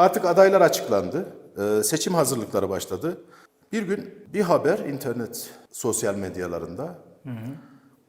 Artık adaylar açıklandı. Ee, seçim hazırlıkları başladı. Bir gün bir haber internet sosyal medyalarında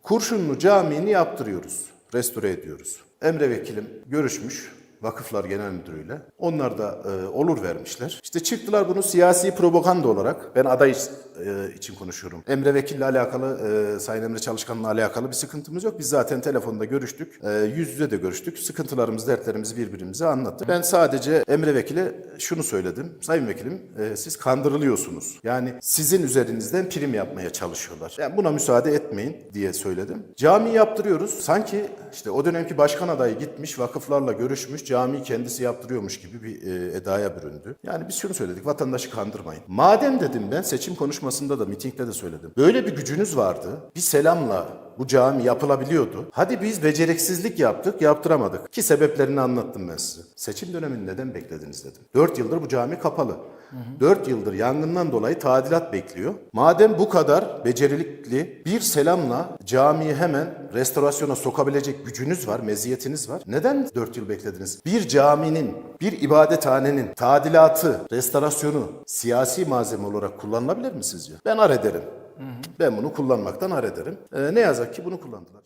Kurşunlu Camii'ni yaptırıyoruz, restore ediyoruz. Emre Vekilim görüşmüş Vakıflar Genel Müdürü'yle. Onlar da e, olur vermişler. İşte çıktılar bunu siyasi propaganda olarak, ben aday e, için konuşuyorum. Emre Vekil'le alakalı, e, Sayın Emre Çalışkan'la alakalı bir sıkıntımız yok. Biz zaten telefonda görüştük, e, yüz yüze de görüştük. Sıkıntılarımızı, dertlerimizi birbirimize anlattık. Ben sadece Emre Vekil'e şunu söyledim. Sayın Vekilim, e, siz kandırılıyorsunuz. Yani sizin üzerinizden prim yapmaya çalışıyorlar. Yani buna müsaade etmeyin diye söyledim. Cami yaptırıyoruz. Sanki işte o dönemki başkan adayı gitmiş, vakıflarla görüşmüş, camiyi kendisi yaptırıyormuş gibi bir e, edaya büründü. Yani biz şunu söyledik, vatandaşı kandırmayın. Madem dedim ben seçim konuşmasında da, mitingde de söyledim. Böyle bir gücünüz vardı. Bir selamla bu cami yapılabiliyordu. Hadi biz beceriksizlik yaptık, yaptıramadık. Ki sebeplerini anlattım ben size. Seçim dönemini neden beklediniz dedim. 4 yıldır bu cami kapalı. 4 yıldır yangından dolayı tadilat bekliyor. Madem bu kadar becerilikli bir selamla camiyi hemen restorasyona sokabilecek gücünüz var, meziyetiniz var. Neden 4 yıl beklediniz? Bir caminin, bir ibadethanenin tadilatı, restorasyonu siyasi malzeme olarak kullanılabilir mi sizce? Ben ar ederim. Ben bunu kullanmaktan ar ederim. Ee, ne yazık ki bunu kullandılar.